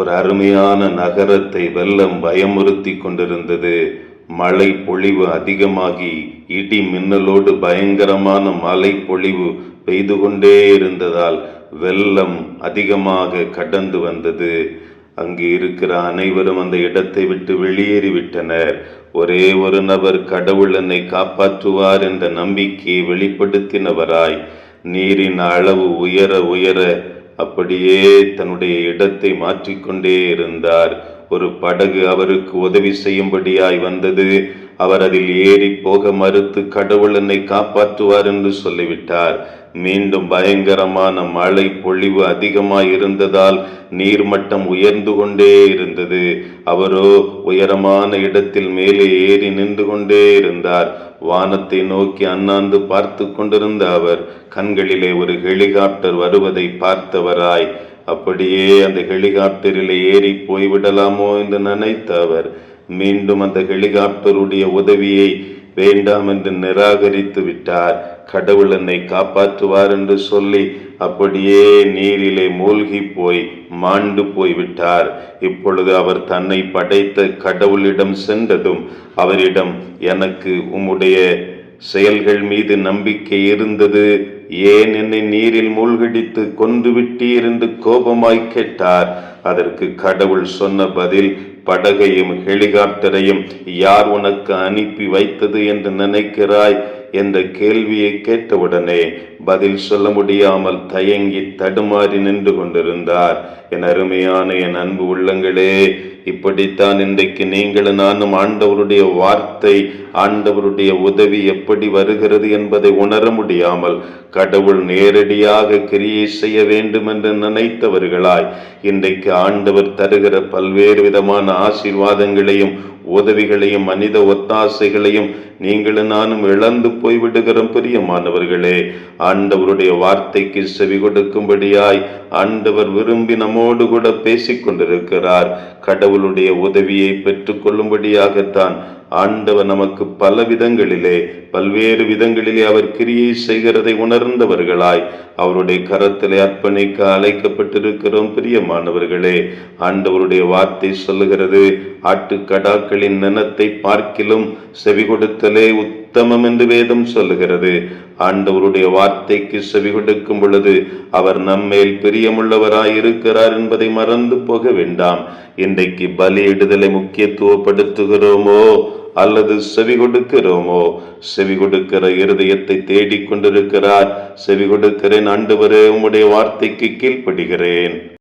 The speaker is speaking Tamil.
ஒரு அருமையான நகரத்தை வெள்ளம் பயமுறுத்தி கொண்டிருந்தது. மழை பொழிவு அதிகமாகி இடி மின்னலோடு பயங்கரமான மழை பொழிவு பெய்து கொண்டே இருந்ததால் வெள்ளம் அதிகமாக கடந்து வந்தது. அங்கு இருக்கிற அனைவரும் அந்த இடத்தை விட்டு வெளியேறிவிட்டனர். ஒரே ஒரு நபர் கடவுள் என்னை காப்பாற்றுவார் என்ற நம்பிக்கையை வெளிப்படுத்தினவராய் நீரின் அளவு உயர உயர அப்படியே தன்னுடைய இடத்தை மாற்றிக்கொண்டே இருந்தார். ஒரு படகு அவருக்கு உதவி செய்யும்படியாய் வந்தது. அவர் அதில் ஏறி போக மறுத்து கடவுள் என்னை காப்பாற்றுவார் என்று சொல்லிவிட்டார். மீண்டும் பயங்கரமான மழை பொழிவு அதிகமாய் இருந்ததால் நீர்மட்டம் உயர்ந்து கொண்டே இருந்தது. அவரோ உயரமான இடத்தில் மேலே ஏறி நின்று கொண்டே இருந்தார். வானத்தை நோக்கி அண்ணாந்து பார்த்து கொண்டிருந்த அவர் கண்களிலே ஒரு ஹெலிகாப்டர் வருவதை பார்த்தவராய் அப்படியே அந்த ஹெலிகாப்டரில் ஏறி போய்விடலாமோ என்று நினைத்த அவர் மீண்டும் அந்த ஹெலிகாப்டருடைய உதவியை வேண்டாம் என்று நிராகரித்து விட்டார். கடவுள் என்னை காப்பாற்றுவார் என்று சொல்லி அப்படியே நீரிலே மூழ்கி போய் மாண்டு போய் விட்டார் இப்பொழுது அவர் தன்னை படைத்த கடவுளிடம் சென்றதும் அவரிடம் எனக்கு உம்முடைய செயல்கள் மீது நம்பிக்கை இருந்தது. ஏன் என்னை நீரில் மூழ்கடித்து கொன்று விட்டீர் என்று கோபமாய் கேட்டார்? அதற்கு கடவுள் சொன்ன பதில் படகையும் ஹெலிகாப்டரையும் யார் உனக்கு அனுப்பி வைத்தது என்று நினைக்கிறாய்? என்ற கேள்வியை கேட்டவுடனே பதில் சொல்ல முடியாமல் தயங்கி தடுமாறி நின்று கொண்டிருந்தார். என் அருமையான என் அன்பு உள்ளங்களே இப்படித்தான் இன்றைக்கு நீங்களும் நானும் ஆண்டவருடைய வார்த்தை ஆண்டவருடைய உதவி எப்படி வருகிறது என்பதை உணர முடியாமல் கடவுள் நேரடியாக கிரியை செய்ய வேண்டும் என்று நினைத்தவர்களாய் இன்றைக்கு ஆண்டவர் தருகிற பல்வேறு விதமான ஆசீர்வாதங்களையும் உதவிகளையும் மனித ஒத்தாசைகளையும் நீங்களும் நானும் இழந்து போய்விடுகிறோம் பிரியமானவர்களே. ஆண்டவருடைய வார்த்தைக்கு செவி கொடுக்கும்படியாய் ஆண்டவர் விரும்பி நம்மோடு கூட பேசிக் கொண்டிருக்கிறார் கடவுளுடைய உதவியை பெற்றுக் கொள்ளும்படியாகத்தான் ஆண்டவர் நமக்கு பல விதங்களிலே பல்வேறு விதங்களிலே அவர் கிரியை செய்கிறதை உணர்ந்தவர்களாய் அவருடைய கரத்திலே அர்ப்பணிக்க அழைக்கப்பட்டிருக்கிறோம். பிரியமானவர்களே ஆண்டவருடைய வார்த்தை சொல்லுகிறது ஆட்டுக்கடாக்களின் நினத்தை பார்க்கிலும் செவி கொடுத்தலே உத்தமம் என்று வேதம் சொல்லுகிறது. ஆண்டவருடைய வார்த்தைக்கு செவி கொடுக்கும் பொழுது அவர் நம்மேல் பிரியமுள்ளவராய் இருக்கிறார் என்பதை மறந்து போக வேண்டாம். இன்றைக்கு பலியிடுதலை முக்கியத்துவப்படுத்துகிறோமோ? அல்லது செவி கொடுக்கிறோமோ? செவி கொடுக்கிற இருதயத்தை தேடிக் கொண்டிருக்கிறார். செவி கொடுக்கிறேன் ஆண்டவரே உம்முடைய வார்த்தைக்கு கீழ்ப்படுகிறேன்.